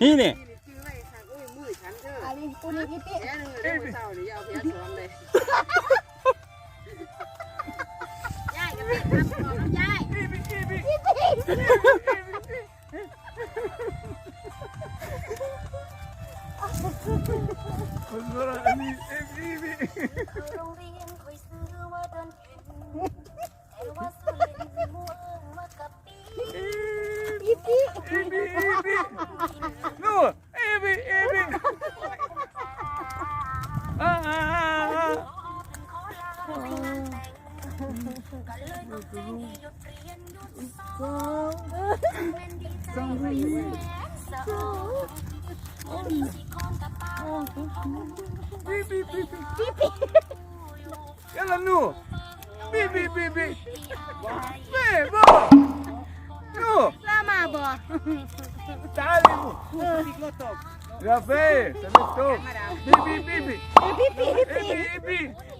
นี่นี่อันนี้กูนี่พี่พี่ยายกับพี่ทำของน้ำยายคนละอันนี้เอ็มอีบีโรงเรียนคอยซื้อว่าโดนทิ้งแต่ว่าสุรินทร์มัวมากับพี่พี่พี่ Yalla nu! Bi bi bi! Nu! Lama bo! Dale mu! Rafael, sabe stop! Bi bi bi bi! Bi bi!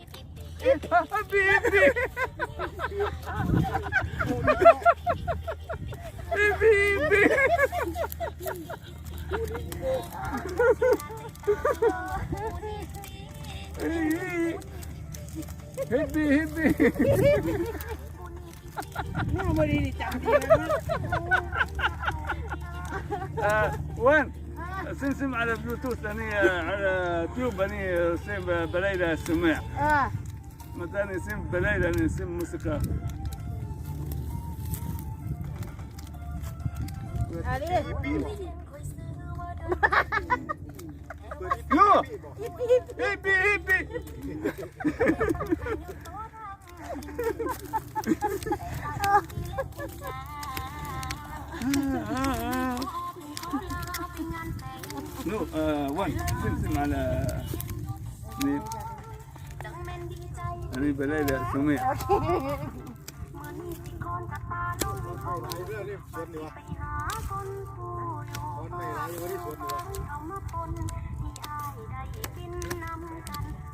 حبيبي حبيبي هبي هبي هبي وين؟ سمسم على بلوتوث أني على تيوب أني سيب بليلة السماع. آه. متى نسيم بلايل نسيم موسيقى. نو هيبي هيبي نو وان. سمسم على اثنين เป็นดีใจอันนี้ไปได้เดี๋ยวชมมั้ยมี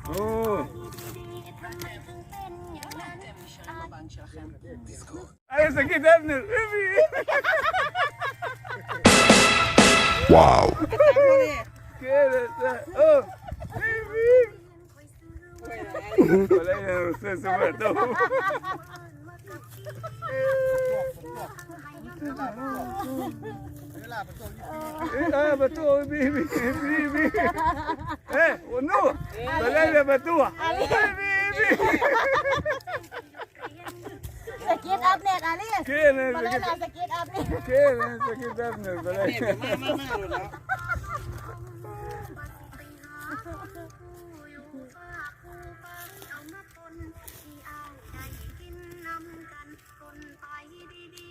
โอ้ไอ้สกิดเอ็มเนี่ยว้าว Good. Oh. ولا يا أستاذ سمعته إيه بتوع بيبي بيبي إيه والنوح بلايا بتوع بيبي سكين ابنك عليك كين سكين ابنك كين سكين ابنك بلايا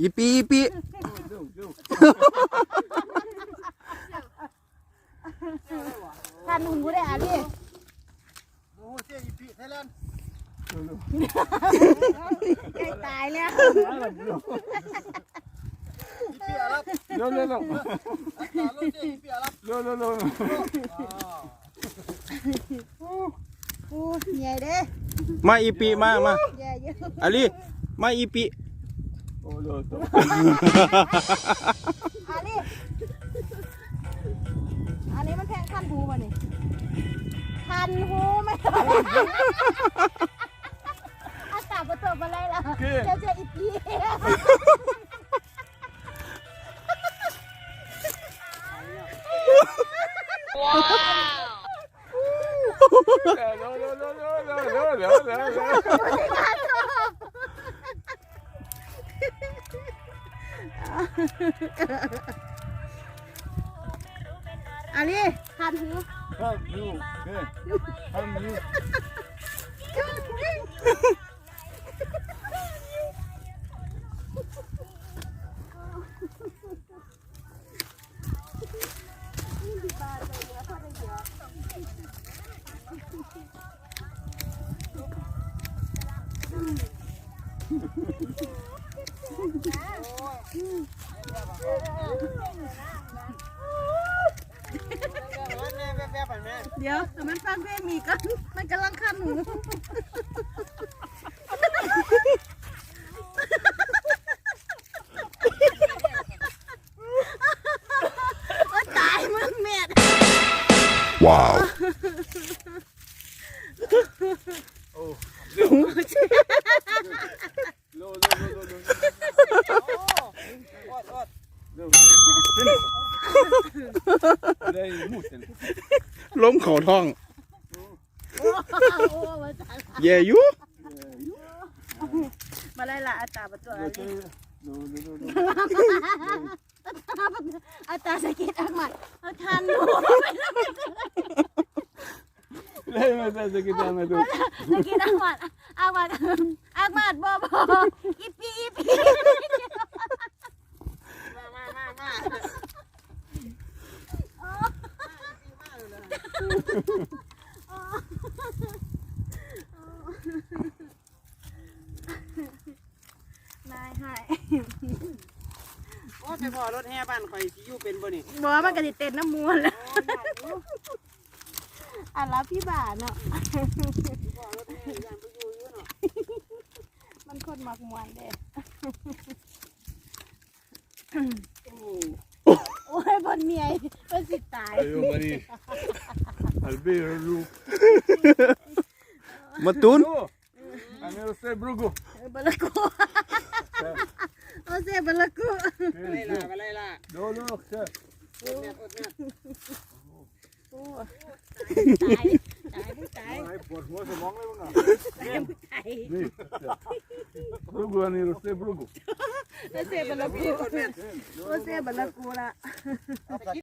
อีปีอีปีท่านหนุ่มกูได้อะไรโอ้เสียอีปีไทยแลนด์ใกล้ตายแล้วอีปีอารับเร็วเร็วเร็วเร็วเร็วเร็วโอ้ยใหญ่เด้มาอีปีมามาอลีมาอีปี อันนี้ อันนี้มันแพงคันหูมานี่คันหูไม่ได้อากาศประตูมาเลยล่ะเจ้าเจ้าอีพีว้าวเดี๋ยวเดี๋ยวเดี๋ยวเดี๋ยวเดี๋ยวเดี๋ยว อันนี้ทานหูข้าวยูเฮ้ยข้าวยู เดี๋ยวแต่มันฟังเพลงมีกัน มันกำลังข้ามหนู ได้หมุดเลยล้มเข่าท้อง โอ้มาตายแย่อยู่มาไล่ละอาตาประตูอะไรโลโลโลโลอาตาสะกิดอักหมัดเอาทันดูได้มาได้สกิดมาดูสะกิดอักหมัดอักหมัดอักหมัดบ่บ่อีปีอีปี มามามามา นายให้ โอ้ไปพอรถแห่บ้านข่อยสิอยู่เป็นบ่นี่บ่มันก็สิเต้นน้ำมูลแล้วอันรับพี่บ่าเนาะ พอรถแห่ย่านไปอยู่อยู่เนาะมันคนมักมวนเด้โอ้ยบนเมียเพิ่นสิตาย Ayo mani. Albero lu. มาตูน No. Amero se brugo. บลากูโอ้ เสียบลากูอะไรล่ะอะไรล่ะ No no se. อดแม่อดแม่โอ้ตายตายผู้ตาย Ai por favor se mong le mga. ตายผู้ตาย Ni. Brugo ani se brugo. โอ้เสียบลากูอดแม่โอ้เสียบลากูละ